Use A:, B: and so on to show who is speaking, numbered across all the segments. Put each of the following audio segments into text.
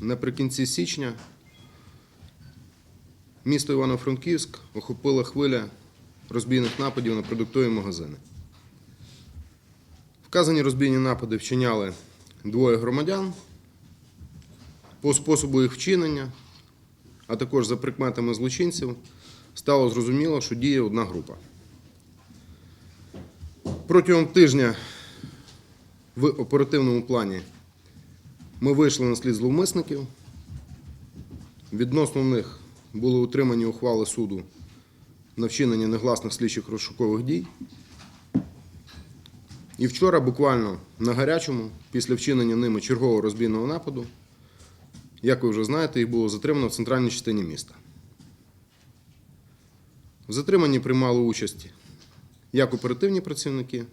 A: наприкінці січня місто Івано-Франківськ охопила хвиля розбійних нападів на продуктові магазини. Вказані розбійні напади вчиняли двоє громадян по способу їх вчинення, а також за прикметами злочинців, стало зрозуміло, що діє одна група. Протягом тижня в оперативному плані ми вийшли на слід зловмисників. Відносно них були утримані ухвали суду на вчинення негласних слідчих розшукових дій. І вчора, буквально на гарячому, після вчинення ними чергового розбійного нападу, як ви вже знаєте, їх було затримано в центральній частині міста. В затриманні приймали участь як оперативні працівники,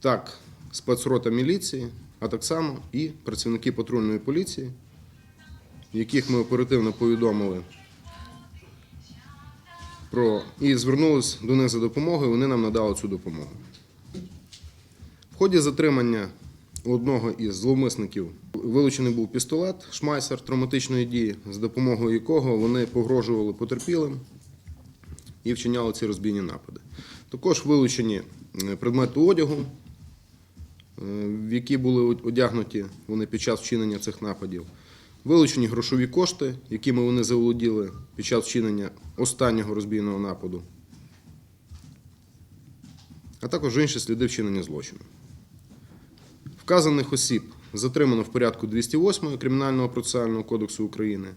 A: так спецрота міліції, а так само і працівники патрульної поліції, яких ми оперативно повідомили про і звернулись до них за допомогою, вони нам надали цю допомогу. В ході затримання одного із зловмисників вилучений був пістолет, шмайсер травматичної дії, з допомогою якого вони погрожували потерпілим і вчиняли ці розбійні напади. Також вилучені е, предмети одягу, в які були одягнуті вони під час вчинення цих нападів. Вилучені грошові кошти, якими вони заволоділи під час вчинення останнього розбійного нападу, а також інші сліди вчинення злочину. Вказаних осіб затримано в порядку 208 Кримінального процесуального кодексу України.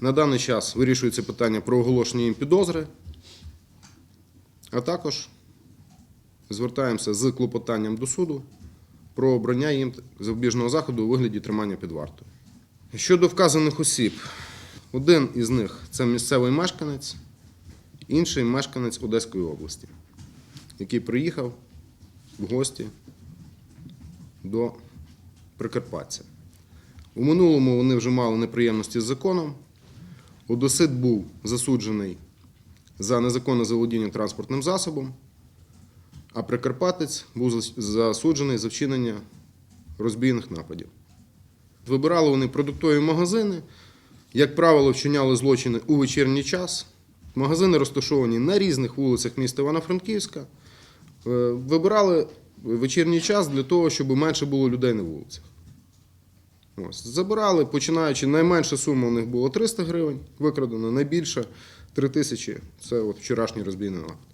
A: На даний час вирішується питання про оголошення їм підозри, а також звертаємося з клопотанням до суду про обрання їм запобіжного заходу у вигляді тримання під вартою. Щодо вказаних осіб, один із них це місцевий мешканець, інший мешканець Одеської області, який приїхав в гості до Прикарпаття. У минулому вони вже мали неприємності з законом. Одесит був засуджений за незаконне заволодіння транспортним засобом, а Прикарпатець був засуджений за вчинення розбійних нападів. Вибирали вони продуктові магазини, як правило, вчиняли злочини у вечірній час. Магазини розташовані на різних вулицях міста Івано-Франківська. Е, Вибирали вечірній час для того, щоб менше було людей на вулицях. Ось. Забирали, починаючи, найменша сума у них було 300 гривень, викрадено, найбільша 3 тисячі. Це от вчорашній розбійний напад.